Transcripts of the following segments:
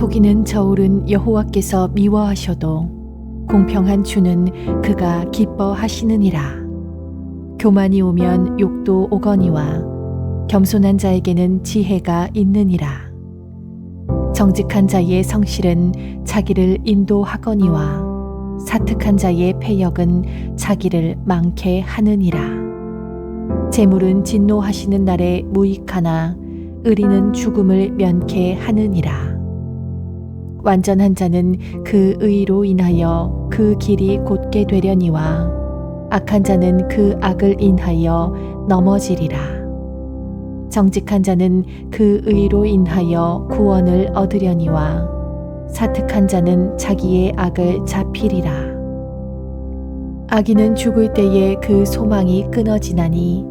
속이는 저울은 여호와께서 미워하셔도 공평한 주는 그가 기뻐하시느니라. 교만이 오면 욕도 오거니와 겸손한 자에게는 지혜가 있느니라. 정직한 자의 성실은 자기를 인도하거니와 사특한 자의 패역은 자기를 망케 하느니라. 재물은 진노하시는 날에 무익하나 의리는 죽음을 면케 하느니라. 완전한 자는 그 의로 인하여 그 길이 곧게 되려니와 악한 자는 그 악을 인하여 넘어지리라. 정직한 자는 그 의로 인하여 구원을 얻으려니와 사특한 자는 자기의 악을 잡히리라. 악인은 죽을 때에 그 소망이 끊어지나니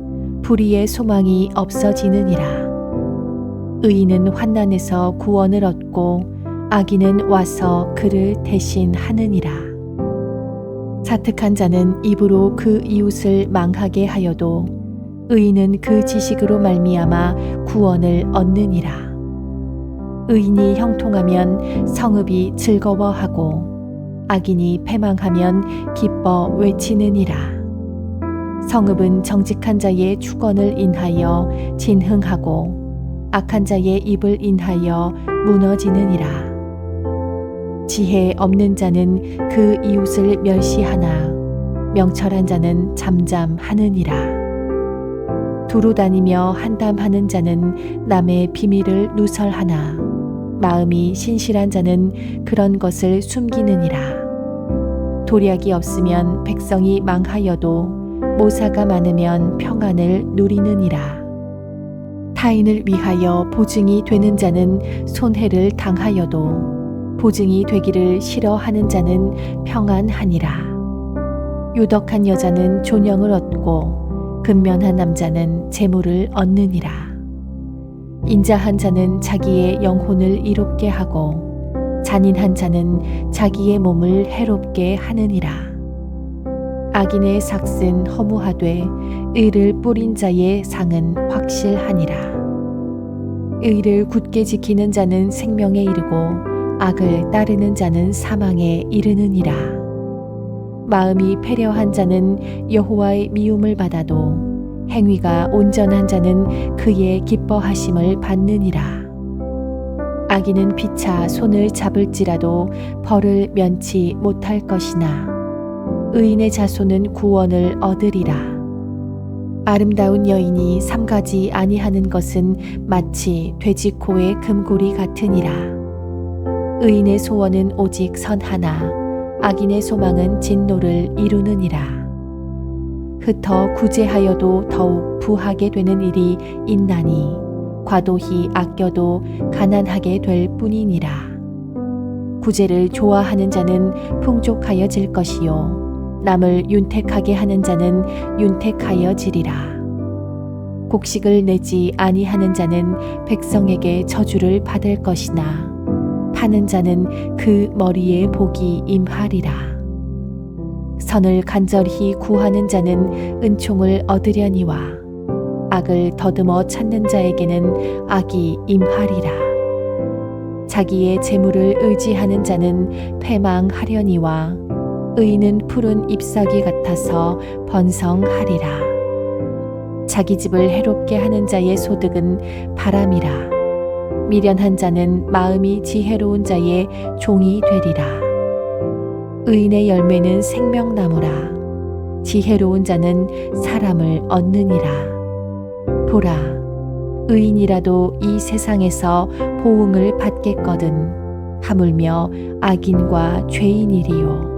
불의의 소망이 없어지느니라. 의인은 환난에서 구원을 얻고 악인은 와서 그를 대신하느니라. 사특한 자는 입으로 그 이웃을 망하게 하여도 의인은 그 지식으로 말미암아 구원을 얻느니라. 의인이 형통하면 성읍이 즐거워하고 악인이 패망하면 기뻐 외치느니라. 성읍은 정직한 자의 축원을 인하여 진흥하고 악한 자의 입을 인하여 무너지느니라. 지혜 없는 자는 그 이웃을 멸시하나 명철한 자는 잠잠하느니라. 두루 다니며 한담하는 자는 남의 비밀을 누설하나 마음이 신실한 자는 그런 것을 숨기느니라. 도략이 없으면 백성이 망하여도 모사가 많으면 평안을 누리느니라. 타인을 위하여 보증이 되는 자는 손해를 당하여도 보증이 되기를 싫어하는 자는 평안하니라. 유덕한 여자는 존영을 얻고 근면한 남자는 재물을 얻느니라. 인자한 자는 자기의 영혼을 이롭게 하고 잔인한 자는 자기의 몸을 해롭게 하느니라. 악인의 삭은 허무하되 의를 뿌린 자의 상은 확실하니라. 의를 굳게 지키는 자는 생명에 이르고 악을 따르는 자는 사망에 이르느니라. 마음이 패려한 자는 여호와의 미움을 받아도 행위가 온전한 자는 그의 기뻐하심을 받느니라. 악인은 피차 손을 잡을지라도 벌을 면치 못할 것이나 의인의 자손은 구원을 얻으리라. 아름다운 여인이 삼가지 아니하는 것은 마치 돼지코의 금고리 같으니라. 의인의 소원은 오직 선 하나, 악인의 소망은 진노를 이루느니라. 흩어 구제하여도 더욱 부하게 되는 일이 있나니 과도히 아껴도 가난하게 될 뿐이니라. 구제를 좋아하는 자는 풍족하여질 것이요 남을 윤택하게 하는 자는 윤택하여지리라. 곡식을 내지 아니하는 자는 백성에게 저주를 받을 것이나 파는 자는 그 머리에 복이 임하리라. 선을 간절히 구하는 자는 은총을 얻으려니와 악을 더듬어 찾는 자에게는 악이 임하리라. 자기의 재물을 의지하는 자는 패망하려니와 의인은 푸른 잎사귀 같아서 번성하리라. 자기 집을 해롭게 하는 자의 소득은 바람이라. 미련한 자는 마음이 지혜로운 자의 종이 되리라. 의인의 열매는 생명나무라. 지혜로운 자는 사람을 얻느니라. 보라, 의인이라도 이 세상에서 보응을 받겠거든. 하물며 악인과 죄인이리요.